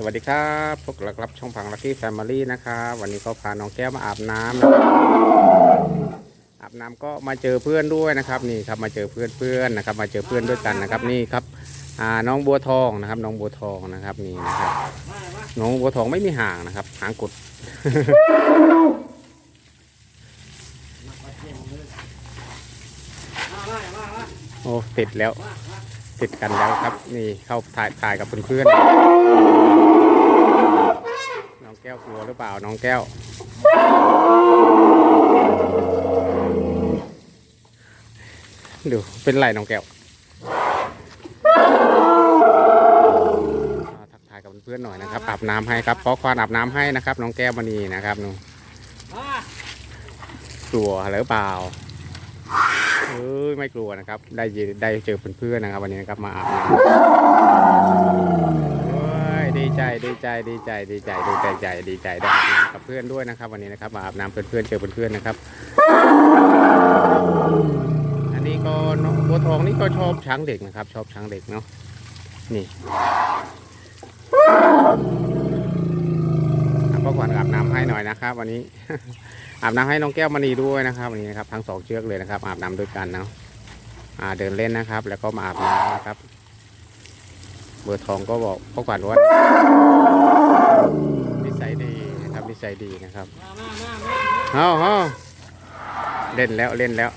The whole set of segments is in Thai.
สวัสดีครับพวกเรารับช่องพังลักกี้แฟมิลี่นะครับวันนี้ก็พาน้องแก้วมาอาบน้ำนะครับอาบน้ำก็มาเจอเพื่อนด้วยนะครับนี่ครับมาเจอเพื่อนเพื่อนนะครับ มาเจอเพื่อนด้วยกันนะครับนี่ครับอ่าน้องบัวทองนะครับ น้องบัวทองนะครับนี่นะครับน้องบัวทองไม่มีห่างนะครับ หางกุดโอ้ติดแล้ว ติดกันแล้วครับ นี่เข้าถ่ายถ่ายกับเพื่อนๆน้องแก้วกลัวหรือเปล่าน้องแก้ว ดูเป็นไรน้องแก้วอ่าทักทายกับเพื่อนๆหน่อยนะครับอาบน้ำให้ครับขอควานอาบน้ำให้นะครับ น้องแก้วมณีนะครับหนูกลัวหรือเปล่า เอ้ยไม่กลัวนะครับ ได้ยินได้เจอเพื่อนๆนะครับ วันนี้นะครับมาอาบน้ำโอ้ยดีใจดีใจดีใจดีใจดีใจใจดีใจได้อาบน้ำกับเพื่อนด้วยนะครับ วันนี้นะครับมาอาบน้ำเพื่อนๆเจอเพื่อนๆนะครับ อันนี้ก็บัวทองนี่ก็ชอบช้างเด็กนะครับ ชอบช้างเด็กเนาะนี่ พ่อขวัญอาบน้ำให้หน่อยนะครับ วันนี้ อาบน้ำให้น้องแก้วมณีด้วยนะครับ วันนี้นะครับทั้งสองเชือกเลยนะครับ อาบน้ำด้วยกันเนาะเดินเล่นนะครับ แล้วก็มาอาบน้ำนะครับ เบอร์ทองก็บอกพ่อขวัญว่านิสัยดีนะครับนิสัยดีนะครับเอาเอาเล่นแล้วเล่นแล้ว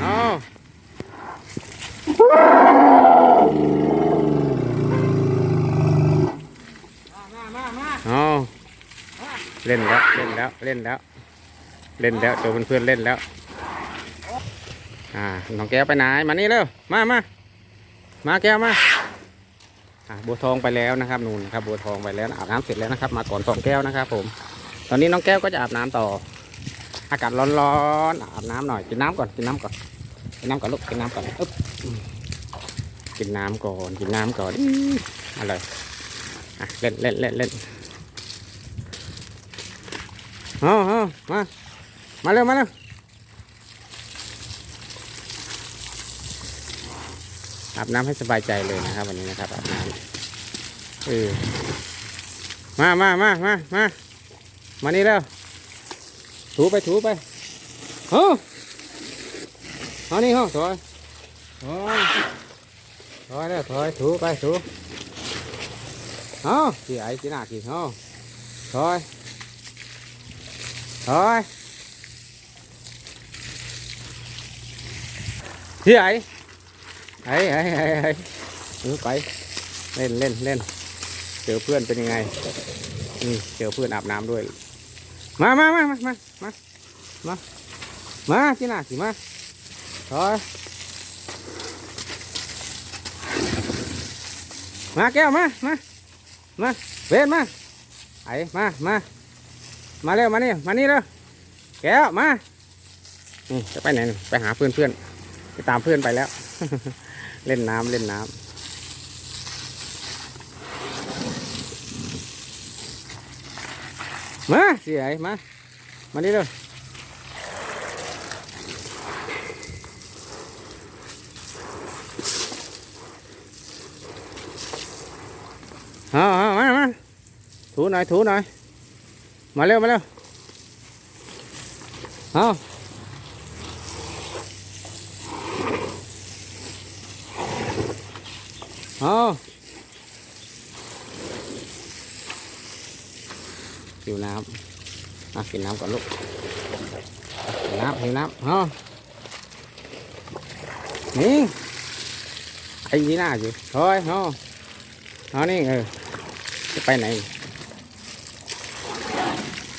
เอาเอา เล่นแล้วเล่นแล้วเล่นแล้ว เล่นแล้วเจอเพื่อนๆเล่นแล้ว อ่าน้องแก้วไปไหนมานี่เร็วมามามาแก้วมาอ่าบัวทองไปแล้วนะครับนู่นครับบัวทองไปแล้วอาบน้ำเสร็จแล้วนะครับ มาก่อนสองแก้วนะครับ ผม ตอนนี้น้องแก้วก็จะอาบน้ำต่อ อากาศร้อนๆอาบน้ำหน่อยกินน้ำก่อนกินน้ำก่อนกินน้ำก่อนลูกกินน้ำก่อนอึ๊บกินน้ำก่อนกินน้ำก่อนอื้ออะไรอะเล่นเล่นเล่นเล่น เอาเอามา มาเร็ว มาเร็ว อาบน้ำให้สบายใจเลยนะครับ วันนี้นะครับอาบน้ำเออมามามามามามานี่แล้วถูไปถูไปเฮ้อเอานี่ห้องถอยถอยถอยแล้วถอยถูไปถูเอาที่ไอ้ที่หน้าที่เอาถอย ถอยที่ไอ้ไอ้ไอ้ไอ้ไอ้เออไปเล่นเล่นเล่นเจอเพื่อนเป็นยังไงนี่เจอเพื่อนอาบน้ำด้วย มามามามามามามามาที่หน้าสิมาถอยมาแก้วมามามาเวนมาไอ้มามา มาเร็วมานี่มานี่เร็วแก้วมานี่จะไปไหนไปหาเพื่อนเพื่อนไปตามเพื่อนไปแล้ว เล่นน้ำเล่นน้ำมาสิไอ้มา มานี่เร็วเอาเอามามาถูหน่อยถูหน่อย มาเร็วมาเร็วเอาเอาหิวน้ำอะกินน้ำก่อนลูกหิวน้ำหิวน้ำเอานี่ไอ้ยีน่าอยู่ถอยเอาเอานี่เออจะไปไหน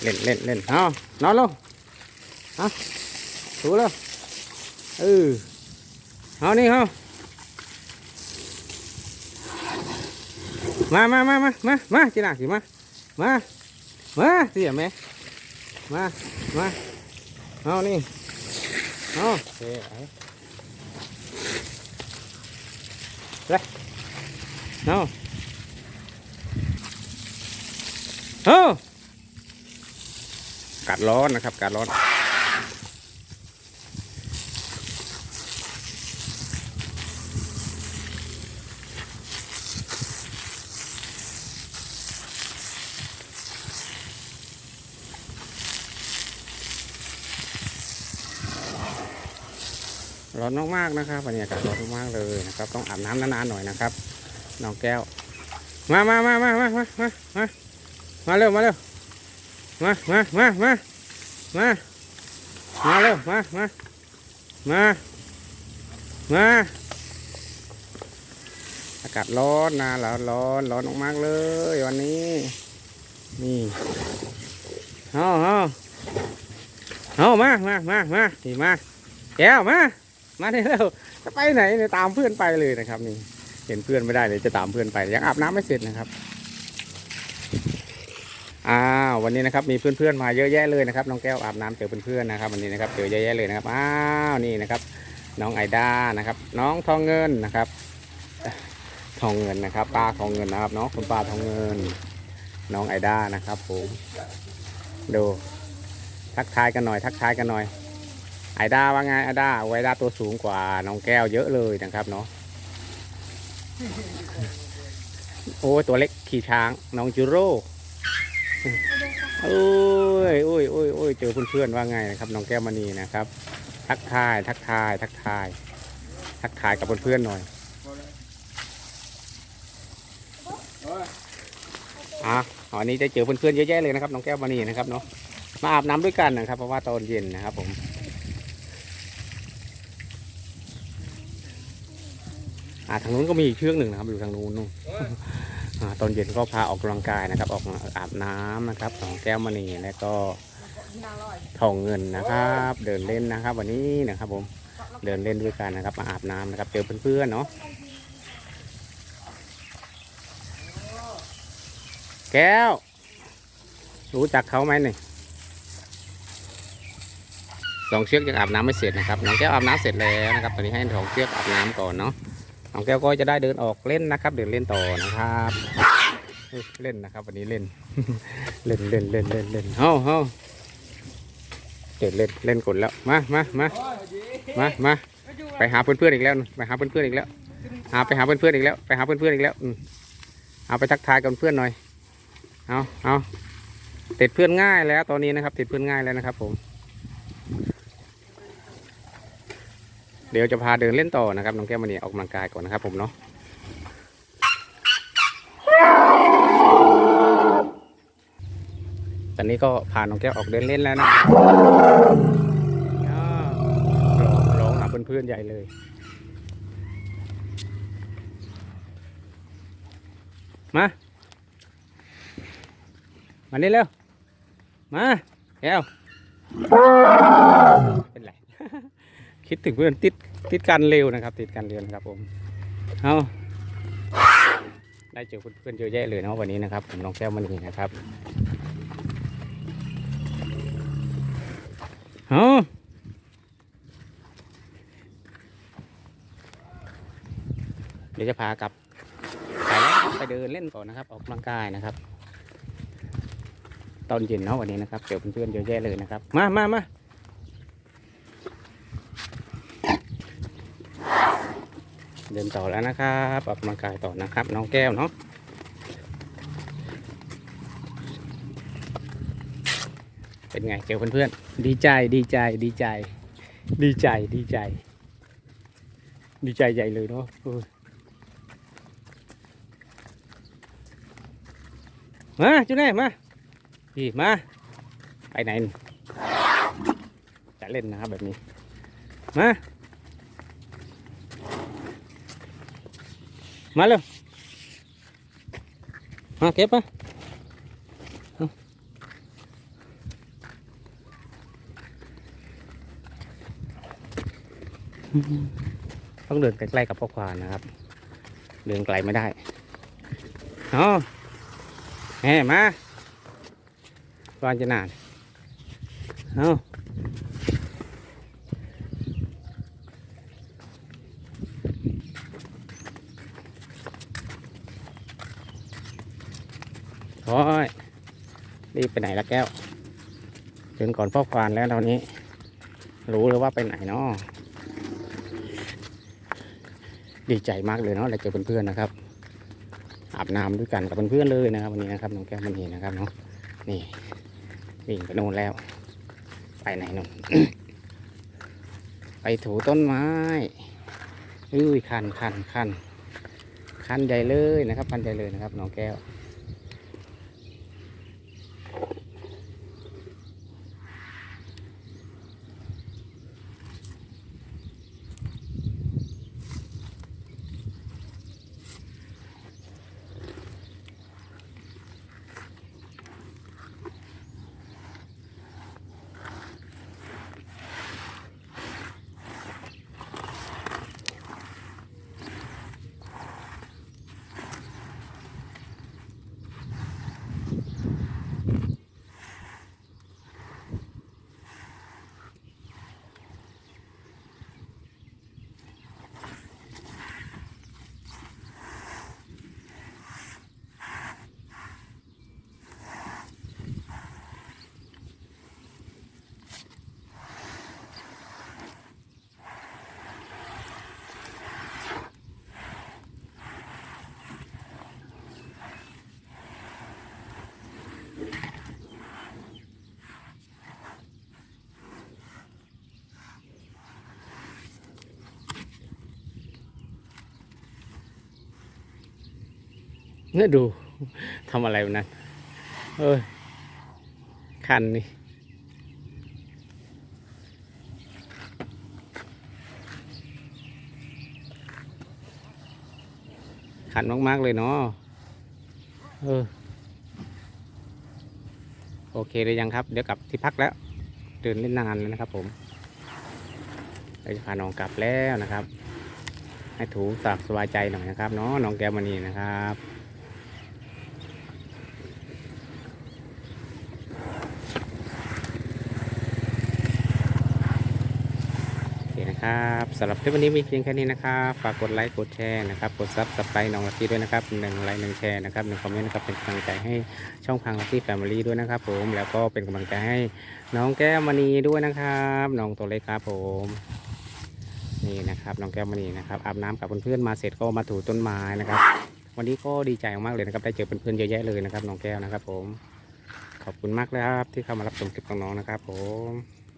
lên lên lên. Nó nó luôn. Hả xuống luôn. Ừ. Nó đi, không? Má má má má má má chị nào chị má má ma chị mẹ? Má ma. Nó đi. Nó. Đây. Nó. Oh! กัดร้อนนะครับกัดร้อน ร้อนมากๆนะครับบรรยากาศร้อนมากเลยนะครับ ต้องอาบน้ำนานๆหน่อยนะครับน้องแก้ว มามามามามามามามาเร็วมาเร็ว มามามามามามาเร็วมามามามาอากาศร้อนนะร้อนร้อนร้อนมากๆเลยวันนี้นี่เอาเอาเอามามามามานี่มาแก้วมามาได้แล้วจะไปไหนเนี่ยตามเพื่อนไปเลยนะครับ นี่ เห็นเพื่อนไม่ได้เลยจะตามเพื่อนไปยังอาบน้ำไม่เสร็จนะครับ อ้าววันนี้นะครับมีเพื่อนๆมาเยอะแยะเลยนะครับน้องแก้วอาบน้ำเจอเพื่อนๆนะครับวันนี้นะครับเจอเยอะแยะเลยนะครับอ้าวนี่นะครับ น้องไอด้านะครับ น้องทองเงินนะครับ ทองเงินนะครับป้าทองเงินนะครับน้องคุณป้าทองเงิน น้องไอด้านะครับผมดูทักทายกันหน่อย ทักทายกันหน่อย ไอด้าว่าไงไอด้าไอด้าตัวสูงกว่าน้องแก้วเยอะเลยนะครับเนาะโอ้ตัวเล็กขี่ช้างน้องจูโร่ โอ้ยโอ้ยโอ้ยโอ้ยเจอเพื่อนๆว่าไงนะครับน้องแก้วมณีนะครับ ทักทาย ทักทาย ทักทาย ทักทายกับเพื่อนๆหน่อยอะวันนี้จะเจอเพื่อนๆเยอะแยะเลยนะครับน้องแก้วมณีนะครับเนาะมาอาบน้ำด้วยกันนะครับ เพราะว่าตอนเย็นนะครับ ผมอ่าทางนู้นก็มีอีกเชือกหนึ่งนะครับอยู่ทางนู้นนู่น ตอนเย็นก็พาออกกำลังกายนะครับ ออกอาบน้ำนะครับของแก้วมณีแล้วก็ทองเงินนะครับ เดินเล่นนะครับ วันนี้นะครับผมเดินเล่นด้วยกันนะครับมาอาบน้ำนะครับ เจอเพื่อนๆเนาะแก้ว รู้จักเขาไหมเนี่สองเชือกยังอาบน้ำไม่เสร็จนะครับน้องแก้วอาบน้ำเสร็จแล้วนะครับ ตอนนี้ให้สองเชือกอาบน้ำก่อนเนาะ น้องแก้วก็จะได้เดินออกเล่นนะครับ เดินเล่นต่อนะครับเล่นนะครับ วันนี้เล่น เล่นเล่นเล่นเล่นเล่นเฮ้าเฮ้าเดินเล่นเล่นกดแล้วมามามามามาไปหาเพื่อนๆอีกแล้วไปหาเพื่อนๆอีกแล้วหาไปหาเพื่อนๆอีกแล้วไปหาเพื่อนๆอีกแล้วอืเอาไปทักทายกับเพื่อนหน่อยเอาเอาติดเพื่อนง่ายแล้วตอนนี้นะครับ ติดเพื่อนง่ายแล้วนะครับผม เดี๋ยวจะพาเดินเล่นต่อนะครับน้องแก้วมณีออกกำลังกายก่อนนะครับผมเนาะตอนนี้ก็พาน้องแก้วออกเดินเล่นแล้วนะร้องร้องหาเพื่อนๆใหญ่เลยมา มานี่เร็ว มาแก้วเป็นไร คิดถึงเพื่อนติดติดกันเร็วนะครับ ติดกันเร็วนะครับผมเอาได้เจอเพื่อนๆเยอะแยะเลยนะวันนี้นะครับ ผมน้องแก้วมณีนะครับเอาเดี๋ยวจะพากลับไปแล้วไปเดินเล่นก่อนนะครับ ออกกำลังกายนะครับ ตอนเย็นเนาะวันนี้นะครับเจอเพื่อนๆเยอะแยะเลยนะครับ มามามา เดินต่อแล้วนะครับออกกำลังกายต่อนะครับ น้องแก้วเนาะเป็นไงเจอเพื่อนๆดีใจดีใจดีใจ ดีใจดีใจ ดีใจใหญ่เลยเนาะมาจุ๊เน่มาพี่มาไปไหนจะเล่นนะครับแบบนี้มา มาเร็วมาเก็บมาต้องเดินใกล้ๆกับพ่อควานนะครับ เดินไกลไม่ได้เอาแห่มาควานจะนานเอาโอ้ย รีบไปไหนละแก้วเดินก่อนพ่อควานแล้วตอนนี้ รู้เลยว่าไปไหนเนาะดีใจมากเลยเนาะได้เจอเพื่อนๆนะครับ อาบน้ำด้วยกันกับเพื่อนๆเลยนะครับ วันนี้นะครับน้องแก้วมันเห็นนะครับเนาะนี่วิ่งไปโน่นแล้ว ไปไหนโน่นไปถูต้นไม้อุ้ยคันคันคันคันใหญ่เลยนะครับคันใหญ่เลยนะครับน้องแก้ว เนี่ยดูทำอะไรวันนั้นเอ้ยคันนี่คันมาก ๆ เลยเนาะเออ โอเคเลยยังครับ เดี๋ยวกลับที่พักแล้ว เดินเล่นนานเลยนะครับผมเราจะพาน้องกลับแล้วนะครับ ให้ถูสากสบายใจหน่อยนะครับเนาะน้องแก้วมณีนะครับ โอเค นะครับสำหรับคลิปวันนี้มีเพียงแค่นี้นะครับฝากกดไลค์กดแชร์นะครับกดซับสไครต์น้องลักกี้ด้วยนะครับหนึ่งไลค์หนึ่งแชร์นะครับหนึ่งคอมเมนต์นะครับเป็นกำลังใจให้ช่องพังลักกี้แฟมิลี่ด้วยนะครับ ผมแล้วก็เป็นกำลังใจให้น้องแก้วมณีด้วยนะครับน้องตัวเล็กครับผมนี่นะครับน้องแก้วมณีนะครับอาบน้ำกับเพื่อนๆมาเสร็จก็มาถูต้นไม้นะครับ วันนี้ก็ดีใจมากเลยนะครับได้เจอเพื่อนๆเยอะแยะเลยนะครับน้องแก้วนะครับ ผม ขอบคุณมากเลยครับที่เข้ามารับชมคลิปของน้องนะครับ ผม